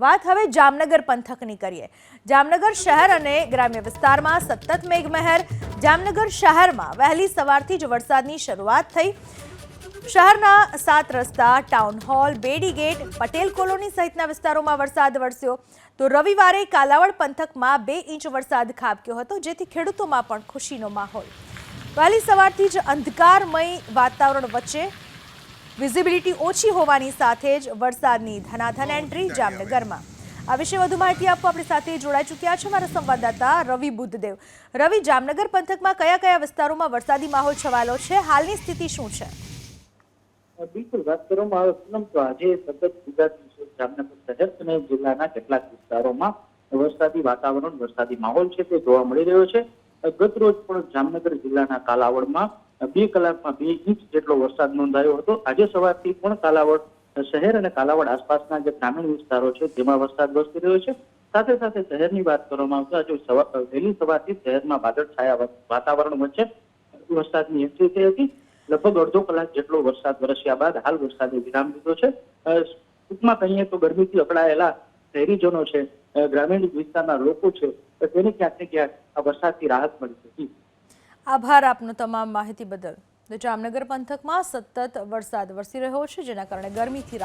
વાત હવે જામનગર પંથકની કરીએ. જામનગર શહેર અને ગ્રામ્ય વિસ્તારમાં સતત મેઘમહેર. જામનગર શહેરમાં વહેલી સવારથી જ વરસાદની શરૂઆત થઈ. શહેરના સાત રસ્તા town hall Bedi gate, Patel colony સહિતના વિસ્તારોમાં વરસાદ વરસ્યો. તો રવિવારે કાલાવડ પંથકમાં બે ઇંચ વરસાદ ખાબક્યો હતો, જેથી ખેડૂતોમાં પણ ખુશીનો માહોલ. વહેલી સવારથી જ અંધકારમય વાતાવરણ વચ્ચે વિઝિબિલિટી ઓછી હોવાની સાથે જ વરસાદની ધનાધન એન્ટ્રી જામનગરમાં. આ વિશે વધુ માહિતી આપવા આપણી સાથે જોડાઈ ચૂક્યા છે મારા સંવાદદાતા રવિ બુદ્ધદેવ રવિ જામનગર પંથકમાં કયા કયા વિસ્તારોમાં વરસાદી માહોલ છવાયેલો છે? હાલની સ્થિતિ શું છે? બિલકુલ વાત કરવામાં આવે પૂનમ તો આજે સતત ગુજરાત જામનગર શહેર અને જિલ્લાના કેટલાક વિસ્તારોમાં વરસાદી વાતાવરણ વરસાદી માહોલ છે તે જોવા મળી રહ્યો છે. ગત રોજ પણ જામનગર જિલ્લાના કાલાવડમાં બે કલાકમાં બે ઇંચ જેટલો વરસાદ નોંધાયો હતો. આજે સવારથી પણ કાલાવડ શહેર અને કાલાવડ આસપાસના જે ગ્રામીણ વિસ્તારો છે, તેમાં વરસાદ વરસી રહ્યો છે. સાથે સાથે શહેરની વાત કરવામાં આવશે આજે વહેલી સવારથી શહેરમાં વાદળછાયા વાતાવરણ વચ્ચે વરસાદની એન્ટ્રી થઈ હતી. લગભગ અડધો કલાક જેટલો વરસાદ વરસ્યા બાદ હાલ વરસાદે વિરામ લીધો છે. ટૂંકમાં કહીએ તો ગરમીથી અકળાયેલા શહેરીજનો છે ગ્રામીણ વિસ્તારના લોકો છે તેને ક્યાંક ને ક્યાંક આ વરસાદથી રાહત મળી હતી આભાર આપનો તમામ માહિતી બદલ. જામનગર પંથકમાં સતત વરસાદ વરસી રહ્યો છે, જેના કારણે ગરમીથી